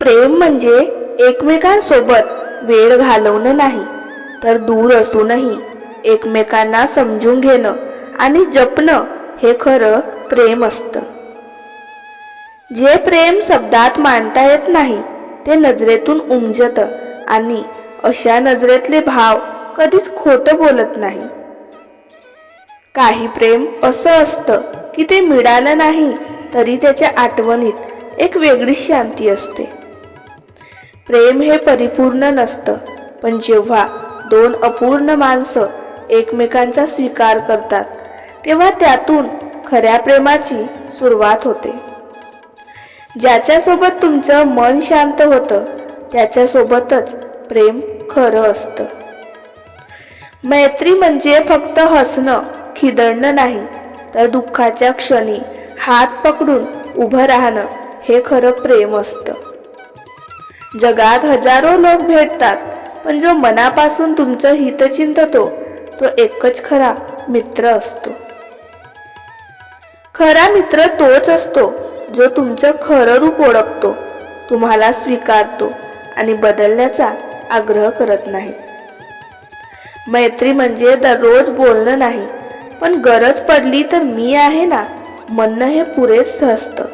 प्रेम म्हणजे एकमेकांसोबत वेळ घालवणं नाही तर दूर असूनही एकमेकांना समजून घेणं आणि जपणं हे खरं प्रेम असतं. जे प्रेम शब्दात मांडता येत नाही ते नजरेतून उमजतं आणि अशा नजरेतले भाव कधीच खोटं बोलत नाही. काही प्रेम असं असतं की ते मिळालं नाही तरी त्याच्या आठवणीत एक वेगळीच शांती असते. प्रेम हे परिपूर्ण नसतं. पण जेव्हा दोन अपूर्ण माणसं एकमेकांचा स्वीकार करतात तेव्हा त्यातून खऱ्या प्रेमाची सुरुवात होते. ज्याच्यासोबत तुमचं मन शांत होतं त्याच्यासोबतच प्रेम खरं असतं. मैत्री म्हणजे फक्त हसणं खिदळणं नाही तर दुःखाच्या क्षणी हात पकडून उभं राहणं हे खरं प्रेम असतं. जगात हजारो लोक भेटतात पण जो मनापासून तुमचं हित चिंततो तो एकच खरा मित्र असतो. खरा मित्र तोच असतो जो तुमचं खरं रूप ओळखतो तुम्हाला स्वीकारतो आणि बदलण्याचा आग्रह करत नाही. मैत्री म्हणजे दररोज बोलणं नाही पण गरज पडली तर मी आहे ना म्हणणं हे पुरेच असतं.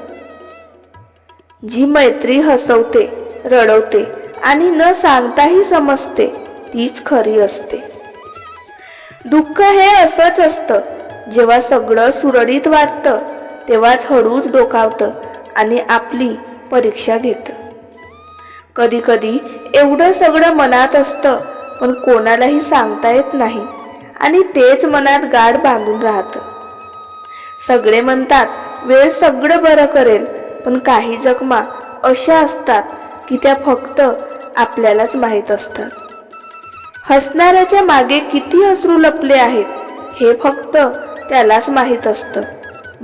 जी मैत्री हसवते रडवते आणि न सांगताही समजते तीच खरी असते. दुःख हे असंच असतं जेव्हा सगळं सुरळीत वाटतं तेव्हाच हळूच डोकावतं आणि आपली परीक्षा घेतं. कधी कधी एवढं सगळं मनात असतं पण कोणालाही सांगता येत नाही आणि तेच मनात गाड बांधून राहतं. सगळे म्हणतात वेळ सगळं बरं करेल पण काही जखमा अशा असतात की त्या फक्त आपल्यालाच माहीत असतात. हसणाऱ्याच्या मागे किती अश्रू लपले आहेत हे फक्त त्यालाच माहीत असतं.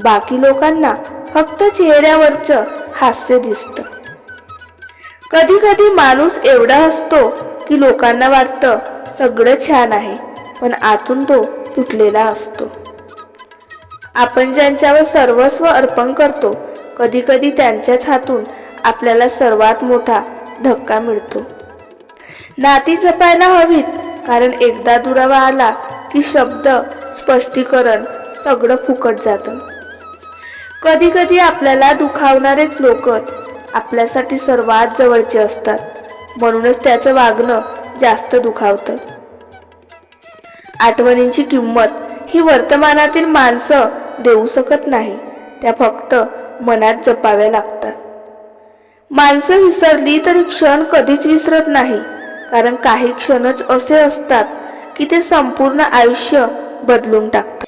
बाकी लोकांना फक्त चेहऱ्यावरचं हास्य दिसतं. कधी कधी माणूस एवढा असतो की लोकांना वाटतं सगळं छान आहे पण आतून तो तुटलेला असतो. आपण ज्यांच्यावर सर्वस्व अर्पण करतो कधी कधी त्यांच्याच हातून आपल्याला सर्वात मोठा धक्का मिळतो. नाती जपायला हवीत कारण एकदा दुरावा आला की शब्द स्पष्टीकरण सगळं फुकट जातं. कधी कधी आपल्याला दुखावणारेच लोक आपल्यासाठी सर्वात जवळचे असतात म्हणूनच त्याचं वागणं जास्त दुखावतं. आठवणींची किंमत ही वर्तमानातील माणसं देऊ शकत नाही त्या फक्त मनात जपाव्या लागतात. माणसं विसरली तरी क्षण कधीच विसरत नाही. कारण काही क्षणच असे असतात की ते संपूर्ण आयुष्य बदलून टाकतात.